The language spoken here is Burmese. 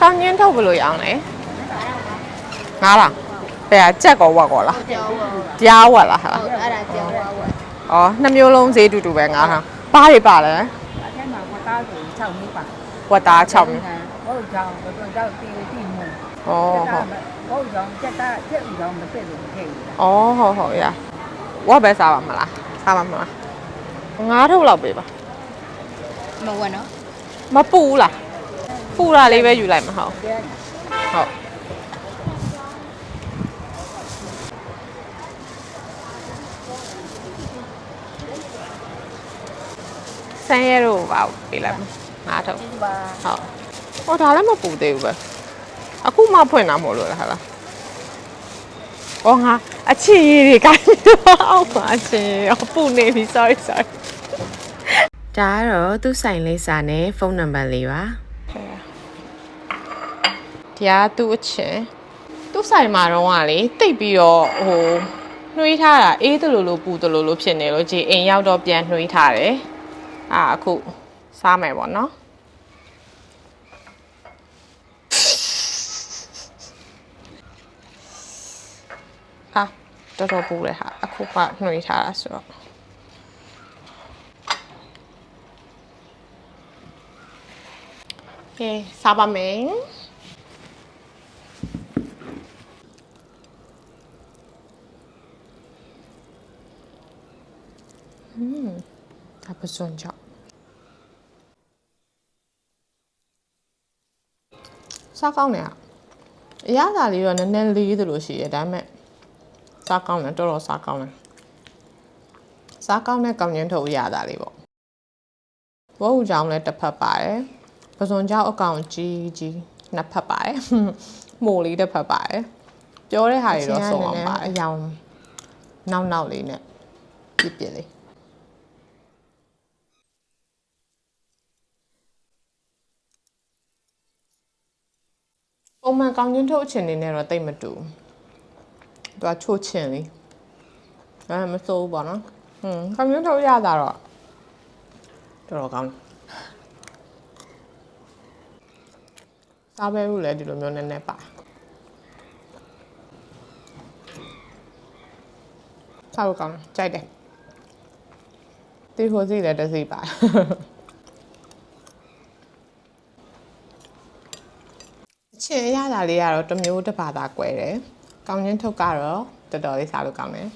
ကောင်းချင်းထုတ်ဘယ်လိုရအောင်လဲငါးလားဘယ်ကကြက်ကောဝက်ကောလားကျော်ဝတ်ကြားဝက်လားဟာဟုတ်အဲ့ဒါကျော်ဝတ်ဝတ်ဩနှစ်မျိုးလုံးဈေးတူတူပဲငါးထားဘာတွေပါလဲအထက်မှာဝတ်သားဆို6မိပါဝက်သား6မျိုးဟုတ်ကြောင်တော့တော့တီတီမှုဩဟုတ်ဟုတ်ကြောင်ကြက်သားကြက်ဥကြောင်မသိလို့ခဲ့ဘူးဩဟုတ်ဟုတ်ရဝက်ပဲစားပါမလားစားပါမလားငါးထုတ်လောက်ပေးပါမဝတ်နော်မပူဘူးလား ပူတာလေးပဲယူလိုက်မှာဟုတ်ဟုတ်ဆန်းရဲတော့ပါပေးလိုက်မှာငါးထုတ်ဒီပါဟုတ်ဟောဒါလည်းမပူသေးဘူးပဲအခုမှဖွင့်တာမဟုတ်လို့လားဟာလားဩငါအချစ်ရည်တွေကိုင်းတော့အောက်ပါအချစ်ရည်ရောပူနေပြီ sorry sorry ဒါကတော့သူ့ဆိုင်လေးစာနဲ့ဖုန်းနံပါတ်လေးပါ ဒီကသူ့အချင်းသူ့ဆိုင်မှာတော့ကလေတိတ်ပြီးတော့ဟိုနှွေးထားတာအေးတလူလိုပူတလူလိုဖြစ်နေလို့ကြည်အိမ်ရောက်တော့ပြန်နှွေးထားတယ်အာအခုစားမယ်ပေါ့နော်ဟာတော်တော်ပူတယ်ဟာအခုကနှွေးထားတာဆိုတော့ကဲစားပါမယ် อืมဒါပစွန်ကြောင့်စားကောင်းတယ်ဟာအရသာလေးတော့နည်းနည်းလေးသလိုရှိရဒါပေမဲ့စားကောင်းတယ်တော်တော်စားကောင်းတယ်စားကောင်းတဲ့ကောင်းချင်းထုတ်ရတာလေးပေါ့ဝဟုတ်ကြောင်လည်းတစ်ဖက်ပါတယ်ပစွန်ကြောင်အကောင်ကြီးကြီးနှစ်ဖက်ပါတယ်မိုးလေးတစ်ဖက်ပါတယ်ပြောတဲ့ဟာတွေတော့စုံအောင်ပါတယ်အယောင်နောက်နောက်လေးနဲ့ပြစ်ပြစ်လေး ပုံမှန်ကောင်းချင်းထုတ်အချင်နေနဲ့တော့တိတ်မတူဘူးသူကချို့ချင်လေအဲမစိုးဘူးပေါ့နော်ဟွန်းခမင်းထုတ်ရတာတော့တော်တော်ကောင်းတယ်စားပဲလို့လည်းဒီလိုမျိုးနည်းနည်းပါစားလို့ကောင်းတယ်ကြိုက်တယ်ဒီဟိုစီလည်းတစ်စီပါ အချင်းရတာလေးကတော့တစ်မျိုးတစ်ပါးသာကွဲတယ်ကောင်းချင်းထုတ်ကတော့တော်တော်လေးစားလို့ကောင်းတယ်